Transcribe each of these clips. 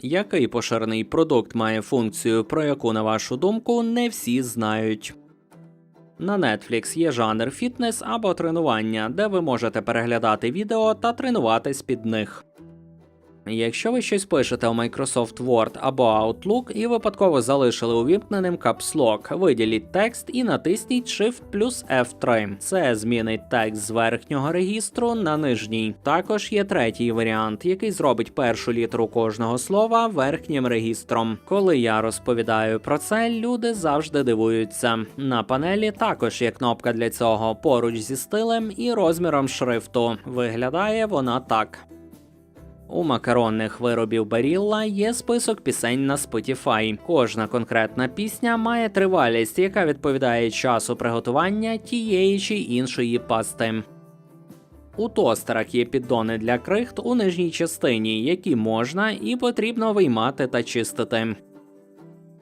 Який поширений продукт має функцію, про яку, на вашу думку, не всі знають? На Netflix є жанр фітнес або тренування, де ви можете переглядати відео та тренуватись під них. Якщо ви щось пишете у Microsoft Word або Outlook і випадково залишили увімкненим Caps Lock, виділіть текст і натисніть Shift плюс F3. Це змінить текст з верхнього регістру на нижній. Також є третій варіант, який зробить першу літеру кожного слова верхнім регістром. Коли я розповідаю про це, люди завжди дивуються. На панелі також є кнопка для цього поруч зі стилем і розміром шрифту. Виглядає вона так. У макаронних виробів Барілла є список пісень на Spotify. Кожна конкретна пісня має тривалість, яка відповідає часу приготування тієї чи іншої пасти. У тостерах є піддони для крихт у нижній частині, які можна і потрібно виймати та чистити.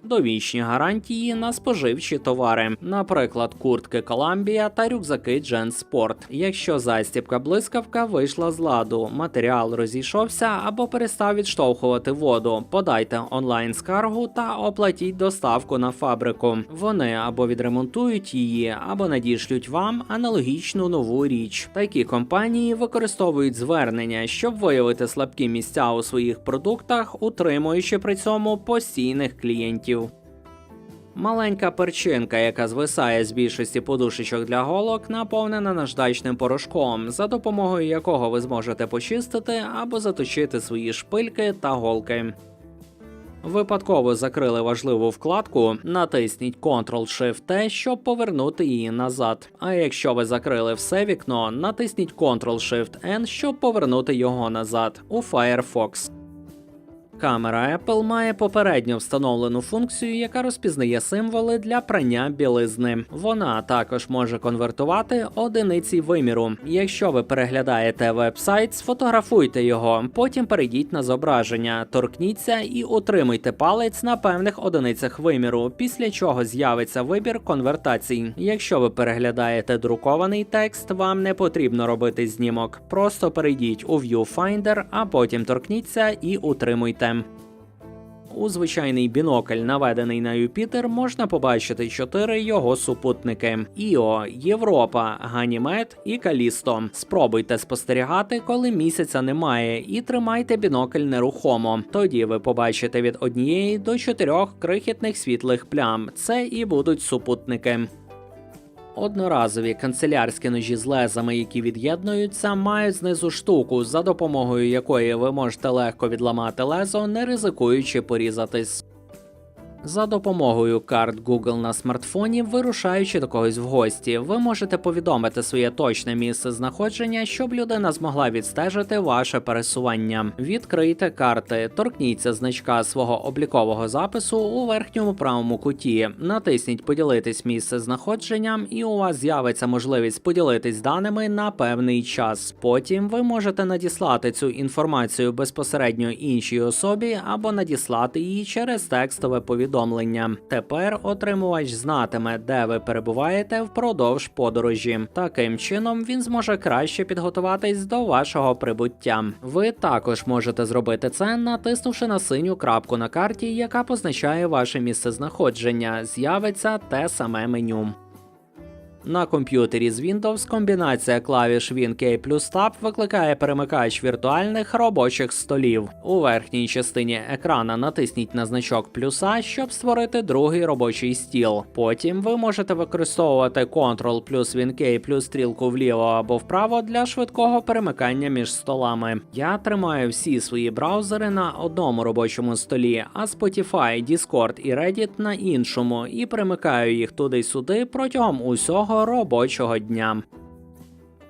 Довічні гарантії на споживчі товари, наприклад, куртки Columbia та рюкзаки Gen Sport. Якщо застібка блискавка вийшла з ладу, матеріал розійшовся або перестав відштовхувати воду, подайте онлайн скаргу та оплатіть доставку на фабрику. Вони або відремонтують її, або надішлють вам аналогічну нову річ. Такі компанії використовують звернення, щоб виявити слабкі місця у своїх продуктах, утримуючи при цьому постійних клієнтів. Маленька перчинка, яка звисає з більшості подушечок для голок, наповнена наждачним порошком, за допомогою якого ви зможете почистити або заточити свої шпильки та голки. Випадково закрили важливу вкладку, натисніть Ctrl-Shift-T, щоб повернути її назад. А якщо ви закрили все вікно, натисніть Ctrl-Shift-N, щоб повернути його назад у Firefox. Камера Apple має попередньо встановлену функцію, яка розпізнає символи для прання білизни. Вона також може конвертувати одиниці виміру. Якщо ви переглядаєте веб-сайт, сфотографуйте його, потім перейдіть на зображення, торкніться і утримуйте палець на певних одиницях виміру, після чого з'явиться вибір конвертацій. Якщо ви переглядаєте друкований текст, вам не потрібно робити знімок. Просто перейдіть у Viewfinder, а потім торкніться і утримуйте. У звичайний бінокль, наведений на Юпітер, можна побачити чотири його супутники: Іо, Європа, Ганімед і Калісто. Спробуйте спостерігати, коли місяця немає, і тримайте бінокль нерухомо. Тоді ви побачите від однієї до чотирьох крихітних світлих плям. Це і будуть супутники. Одноразові канцелярські ножі з лезами, які від'єднуються, мають знизу штуку, за допомогою якої ви можете легко відламати лезо, не ризикуючи порізатись. За допомогою карт Google на смартфоні, вирушаючи до когось в гості, ви можете повідомити своє точне місце знаходження, щоб людина змогла відстежити ваше пересування. Відкрийте карти, торкніться значка свого облікового запису у верхньому правому куті, натисніть Поділитись місце знаходженням, і у вас з'явиться можливість поділитись даними на певний час. Потім ви можете надіслати цю інформацію безпосередньо іншій особі або надіслати її через текстове повідомлення. Тепер отримувач знатиме, де ви перебуваєте впродовж подорожі. Таким чином він зможе краще підготуватись до вашого прибуття. Ви також можете зробити це, натиснувши на синю крапку на карті, яка позначає ваше місце знаходження. З'явиться те саме меню. На комп'ютері з Windows комбінація клавіш WinK плюс Tab викликає перемикач віртуальних робочих столів. У верхній частині екрана натисніть на значок плюса, щоб створити другий робочий стіл. Потім ви можете використовувати Ctrl плюс WinK плюс стрілку вліво або вправо для швидкого перемикання між столами. Я тримаю всі свої браузери на одному робочому столі, а Spotify, Discord і Reddit на іншому, і перемикаю їх туди-сюди протягом усього робочого дня.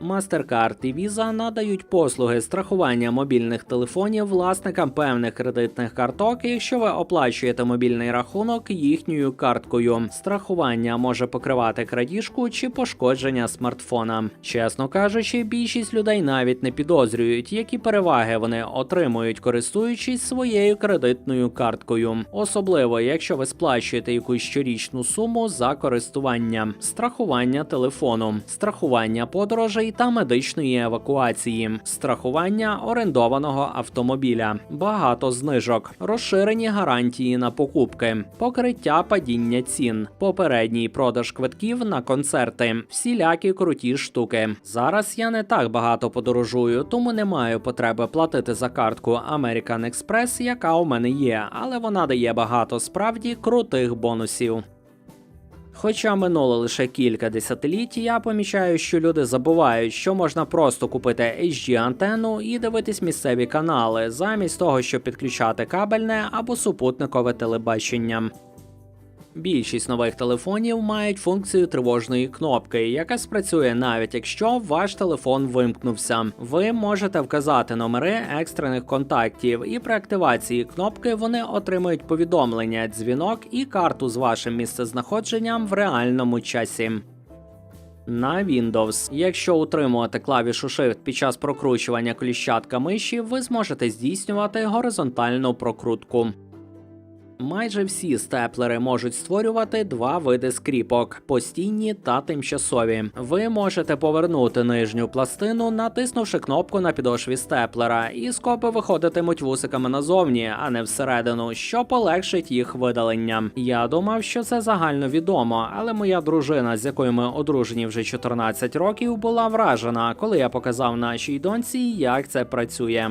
MasterCard і Visa надають послуги страхування мобільних телефонів власникам певних кредитних карток, якщо ви оплачуєте мобільний рахунок їхньою карткою. Страхування може покривати крадіжку чи пошкодження смартфона. Чесно кажучи, більшість людей навіть не підозрюють, які переваги вони отримують, користуючись своєю кредитною карткою, особливо якщо ви сплачуєте якусь щорічну суму за користування, страхування телефону, страхування подорожей та медичної евакуації, страхування орендованого автомобіля, багато знижок, розширені гарантії на покупки, покриття падіння цін, попередній продаж квитків на концерти, всілякі круті штуки. Зараз я не так багато подорожую, тому не маю потреби платити за картку American Express, яка у мене є, але вона дає багато справді крутих бонусів. Хоча минуло лише кілька десятиліть, я помічаю, що люди забувають, що можна просто купити HD антенну і дивитись місцеві канали, замість того, щоб підключати кабельне або супутникове телебачення. Більшість нових телефонів мають функцію тривожної кнопки, яка спрацює навіть якщо ваш телефон вимкнувся. Ви можете вказати номери екстрених контактів, і при активації кнопки вони отримують повідомлення, дзвінок і карту з вашим місцезнаходженням в реальному часі. На Windows. Якщо утримувати клавішу Shift під час прокручування кліщатка миші, ви зможете здійснювати горизонтальну прокрутку. Майже всі степлери можуть створювати два види скріпок постійні та тимчасові. Ви можете повернути нижню пластину, натиснувши кнопку на підошві степлера, і скопи виходитимуть вусиками назовні, а не всередину, що полегшить їх видалення. Я думав, що це загальновідомо, але моя дружина, з якою ми одружені вже 14 років, була вражена, коли я показав нашій доньці, як це працює.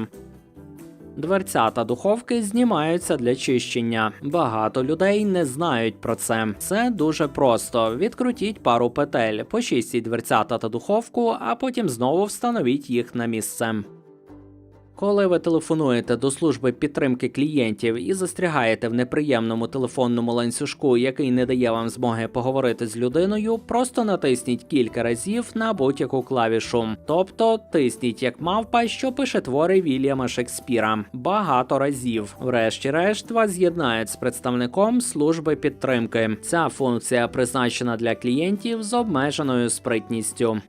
Дверцята духовки знімаються для чищення. Багато людей не знають про це. Це дуже просто. Відкрутіть пару петель, почистіть дверцята та духовку, а потім знову встановіть їх на місце. Коли ви телефонуєте до служби підтримки клієнтів і застрягаєте в неприємному телефонному ланцюжку, який не дає вам змоги поговорити з людиною, просто натисніть кілька разів на будь-яку клавішу. Тобто тисніть як мавпа, що пише твори Вільяма Шекспіра. Багато разів. Врешті-решт вас з'єднають з представником служби підтримки. Ця функція призначена для клієнтів з обмеженою спритністю.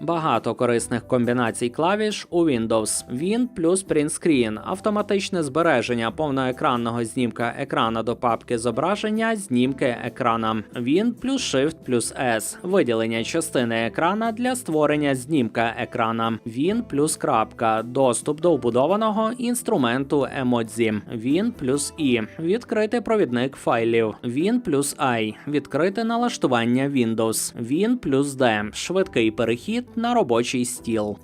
Багато корисних комбінацій клавіш у Windows. Win плюс Screen, автоматичне збереження повноекранного знімка екрана до папки зображення, знімки екрана. Win плюс Shift плюс S, виділення частини екрана для створення знімка екрана. Win плюс крапка, доступ до вбудованого інструменту емодзі. Win плюс І, відкрити провідник файлів. Win плюс I, відкрити налаштування Windows. Win плюс D, швидкий перехід на робочий стіл.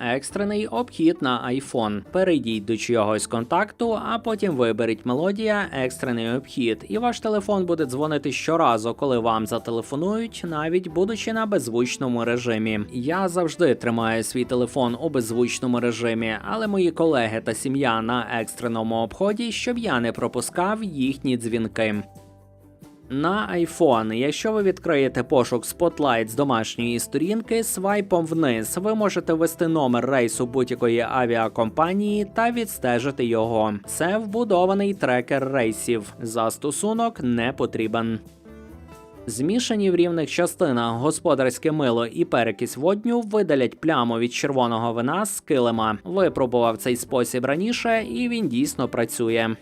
Екстрений обхід на iPhone. Перейдіть до чогось контакту, а потім виберіть мелодія екстрений обхід, і ваш телефон буде дзвонити щоразу, коли вам зателефонують, навіть будучи на беззвучному режимі. Я завжди тримаю свій телефон у беззвучному режимі, але мої колеги та сім'я на екстреному обході, щоб я не пропускав їхні дзвінки. На iPhone, якщо ви відкриєте пошук Spotlight з домашньої сторінки, свайпом вниз ви можете ввести номер рейсу будь-якої авіакомпанії та відстежити його. Це вбудований трекер рейсів. Застосунок не потрібен. Змішані в рівних частинах господарське мило і перекись водню видалять пляму від червоного вина з килима. Випробував цей спосіб раніше, і він дійсно працює.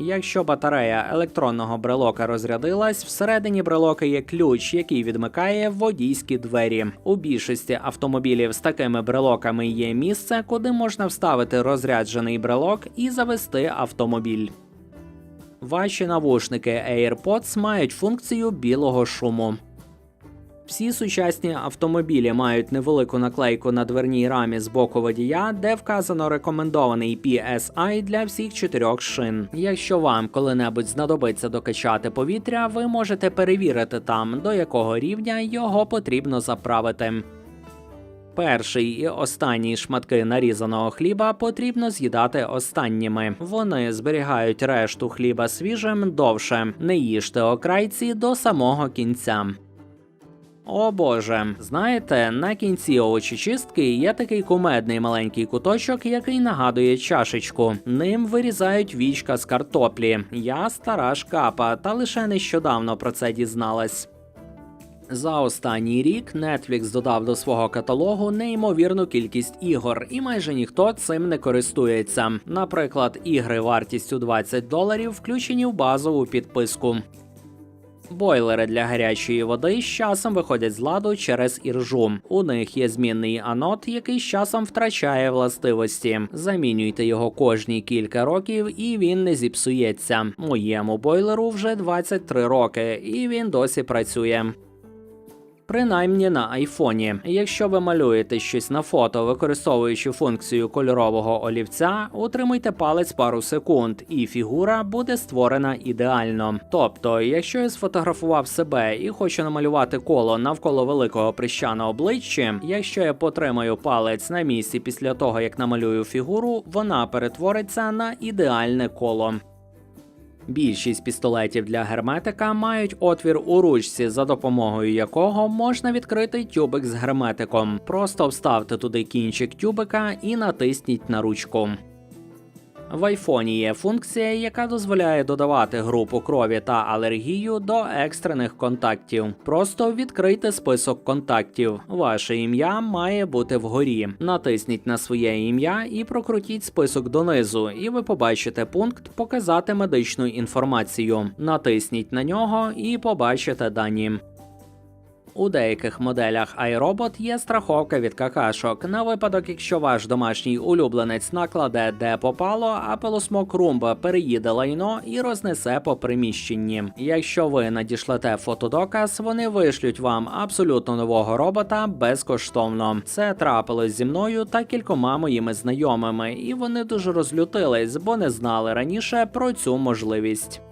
Якщо батарея електронного брелока розрядилась, всередині брелока є ключ, який відмикає водійські двері. У більшості автомобілів з такими брелоками є місце, куди можна вставити розряджений брелок і завести автомобіль. Ваші навушники AirPods мають функцію білого шуму. Всі сучасні автомобілі мають невелику наклейку на дверній рамі з боку водія, де вказано рекомендований PSI для всіх чотирьох шин. Якщо вам коли-небудь знадобиться докачати повітря, ви можете перевірити там, до якого рівня його потрібно заправити. Перший і останній шматки нарізаного хліба потрібно з'їдати останніми. Вони зберігають решту хліба свіжим довше. Не їжте окрайці до самого кінця. О боже, знаєте, на кінці овочечистки є такий кумедний маленький куточок, який нагадує чашечку. Ним вирізають вічка з картоплі. Я стара шкапа, та лише нещодавно про це дізналась. За останній рік Netflix додав до свого каталогу неймовірну кількість ігор, і майже ніхто цим не користується. Наприклад, ігри вартістю 20 доларів включені в базову підписку. Бойлери для гарячої води з часом виходять з ладу через іржу. У них є змінний анод, який з часом втрачає властивості. Замінюйте його кожні кілька років, і він не зіпсується. Моєму бойлеру вже 23 роки, і він досі працює. Принаймні на айфоні. Якщо ви малюєте щось на фото, використовуючи функцію кольорового олівця, утримуйте палець пару секунд, і фігура буде створена ідеально. Тобто, якщо я сфотографував себе і хочу намалювати коло навколо великого прища на обличчі, якщо я потримаю палець на місці після того, як намалюю фігуру, вона перетвориться на ідеальне коло. Більшість пістолетів для герметика мають отвір у ручці, за допомогою якого можна відкрити тюбик з герметиком. Просто вставте туди кінчик тюбика і натисніть на ручку. В айфоні є функція, яка дозволяє додавати групу крові та алергію до екстрених контактів. Просто відкрийте список контактів. Ваше ім'я має бути вгорі. Натисніть на своє ім'я і прокрутіть список донизу, і ви побачите пункт Показати медичну інформацію. Натисніть на нього і побачите дані. У деяких моделях iRobot є страховка від какашок на випадок, якщо ваш домашній улюбленець накладе де попало, а пилосмок Румба переїде лайно і рознесе по приміщенні. Якщо ви надішлете фотодоказ, вони вишлють вам абсолютно нового робота безкоштовно. Це трапилось зі мною та кількома моїми знайомими, і вони дуже розлютились, бо не знали раніше про цю можливість.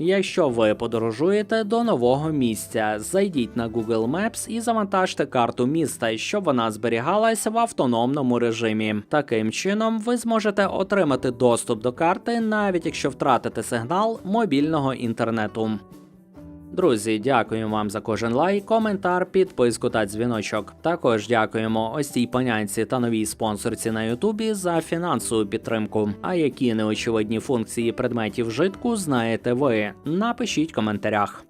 Якщо ви подорожуєте до нового місця, зайдіть на Google Maps і завантажте карту міста, щоб вона зберігалась в автономному режимі. Таким чином, ви зможете отримати доступ до карти, навіть якщо втратите сигнал мобільного інтернету. Друзі, дякуємо вам за кожен лайк, коментар, підписку та дзвіночок. Також дякуємо ось цій панянці та новій спонсорці на Ютубі за фінансову підтримку. А які неочевидні функції предметів житку знаєте ви? Напишіть в коментарях.